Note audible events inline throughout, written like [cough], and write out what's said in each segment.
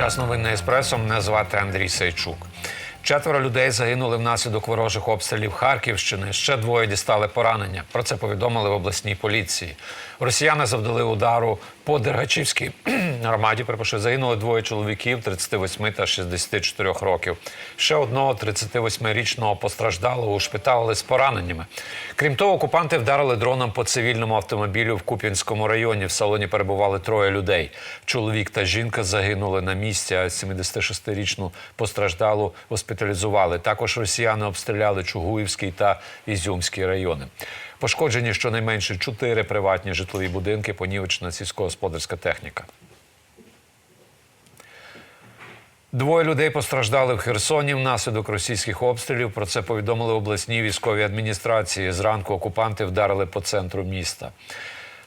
час новин на еспресо. Мене звати Андрій Сайчук. Четверо людей загинули внаслідок ворожих обстрілів Харківщини. Ще двоє дістали поранення. Про це повідомили в обласній поліції. Росіяни завдали удару по Дергачівській [clears throat] громаді. Перепрошую, загинули двоє чоловіків 38 та 64 років. Ще одного 38-річного постраждалого ушпиталили з пораненнями. Крім того, окупанти вдарили дроном по цивільному автомобілю в Куп'янському районі. В салоні перебували троє людей. Чоловік та жінка загинули на місці, а 76-річну постраждалу госпіталізували. Також росіяни обстріляли Чугуївський та Ізюмський райони. Пошкоджені щонайменше чотири приватні житлові будинки, понівечена сільськогосподарська техніка. Двоє людей постраждали в Херсоні внаслідок російських обстрілів. Про це повідомили обласній військовій адміністрації. Зранку окупанти вдарили по центру міста.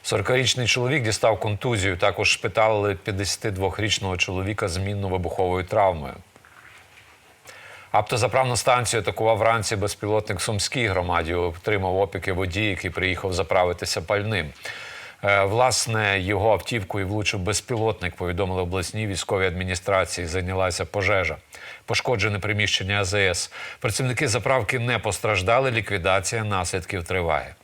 40-річний чоловік дістав контузію. Також шпиталили 52-річного чоловіка з мінно-вибуховою травмою. Автозаправну станцію атакував вранці безпілотник Сумській громаді. Отримав опіки водій, який приїхав заправитися пальним. Е, Власне, його автівкою влучив безпілотник, повідомили обласній військовій адміністрації. Зайнялася пожежа. Пошкоджене приміщення АЗС. Працівники заправки не постраждали. Ліквідація наслідків триває.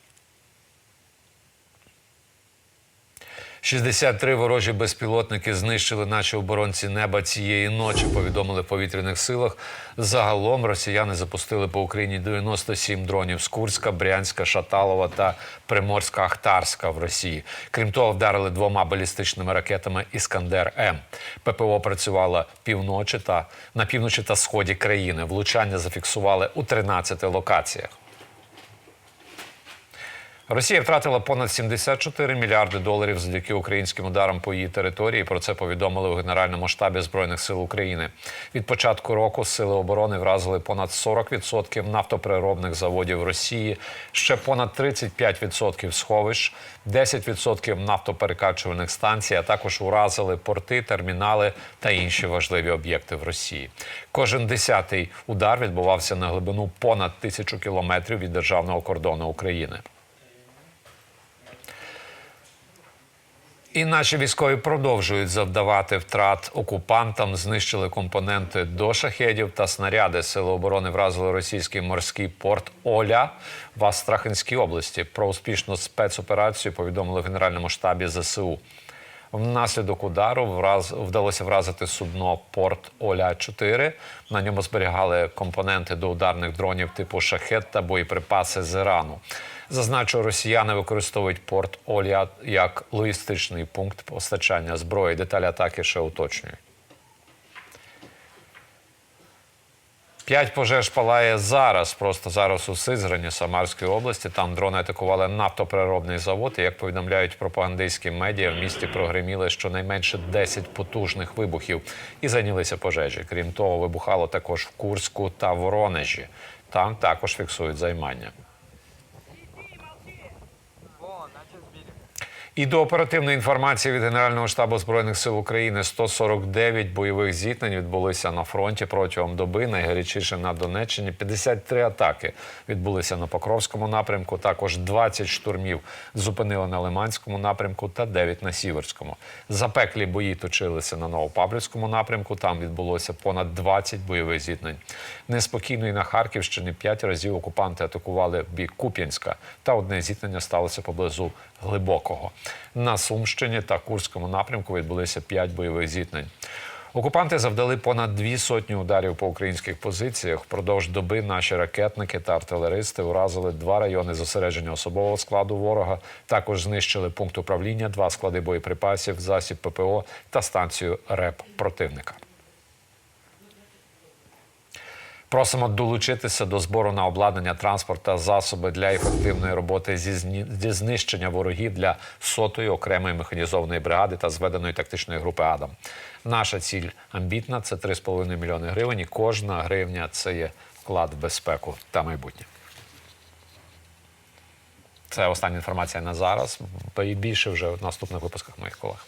63 ворожі безпілотники знищили наші оборонці неба цієї ночі. Повідомили в повітряних силах. Загалом росіяни запустили по Україні 97 дронів з Курська, Брянська, Шаталова та Приморська-Ахтарська в Росії. Крім того, вдарили двома балістичними ракетами Іскандер М. ППО працювало півночі та на півночі та сході країни. Влучання зафіксували у 13 локаціях. Росія втратила понад 74 мільярди доларів завдяки українським ударам по її території. Про це повідомили у Генеральному штабі збройних сил України. Від початку року сили оборони вразили понад 40% нафтопереробних заводів Росії, ще понад 35% сховищ, 10% нафтоперекачувальних станцій, а також уразили порти, термінали та інші важливі об'єкти в Росії. Кожен десятий удар відбувався на глибину понад тисячу кілометрів від державного кордону України. І наші військові продовжують завдавати втрат окупантам. Знищили компоненти до шахедів та снаряди. Сили оборони вразили російський морський порт Оля в Астраханській області. Про успішну спецоперацію повідомили в Генеральному штабі ЗСУ. Внаслідок удару враз вдалося вразити судно порт Оля 4 На ньому зберігали компоненти до ударних дронів типу шахет та боєприпаси з Ірану. Зазначу, росіяни використовують порт Оля як логістичний пункт постачання зброї. Деталі атаки ще уточнюють. П'ять пожеж палає зараз, просто зараз у Сизрані Самарської області. Там дрони атакували нафтопереробний завод. І як повідомляють пропагандистські медіа, в місті прогреміли щонайменше 10 потужних вибухів і зайнялися пожежі. Крім того, вибухало також в Курську та Воронежі. Там також фіксують займання. І до оперативної інформації від Генерального штабу збройних сил України 149 бойових зіткнень відбулися на фронті протягом доби. Найгарячіше на Донеччині 53 атаки відбулися на Покровському напрямку. Також 20 штурмів зупинили на Лиманському напрямку та 9 на Сіверському. Запеклі бої точилися на Новопавлівському напрямку. Там відбулося понад 20 бойових зіткнень. Неспокійно і на Харківщині 5 разів окупанти атакували бік Куп'янська, та одне зіткнення сталося поблизу Глибокого. На Сумщині та Курському напрямку відбулися 5 бойових зіткнень. Окупанти завдали понад дві сотні ударів по українських позиціях. Впродовж доби наші ракетники та артилеристи уразили два райони зосередження особового складу ворога. Також знищили пункт управління, два склади боєприпасів, засіб ППО та станцію РЕП противника. Просимо долучитися до збору на обладнання транспорт та засоби для ефективної роботи зі, знищення ворогів для сотої окремої механізованої бригади та зведеної тактичної групи Адам. Наша ціль амбітна це 3,5 мільйони гривень. І кожна гривня це є вклад в безпеку та майбутнє. Це остання інформація на зараз. І більше вже в наступних випусках моїх колег.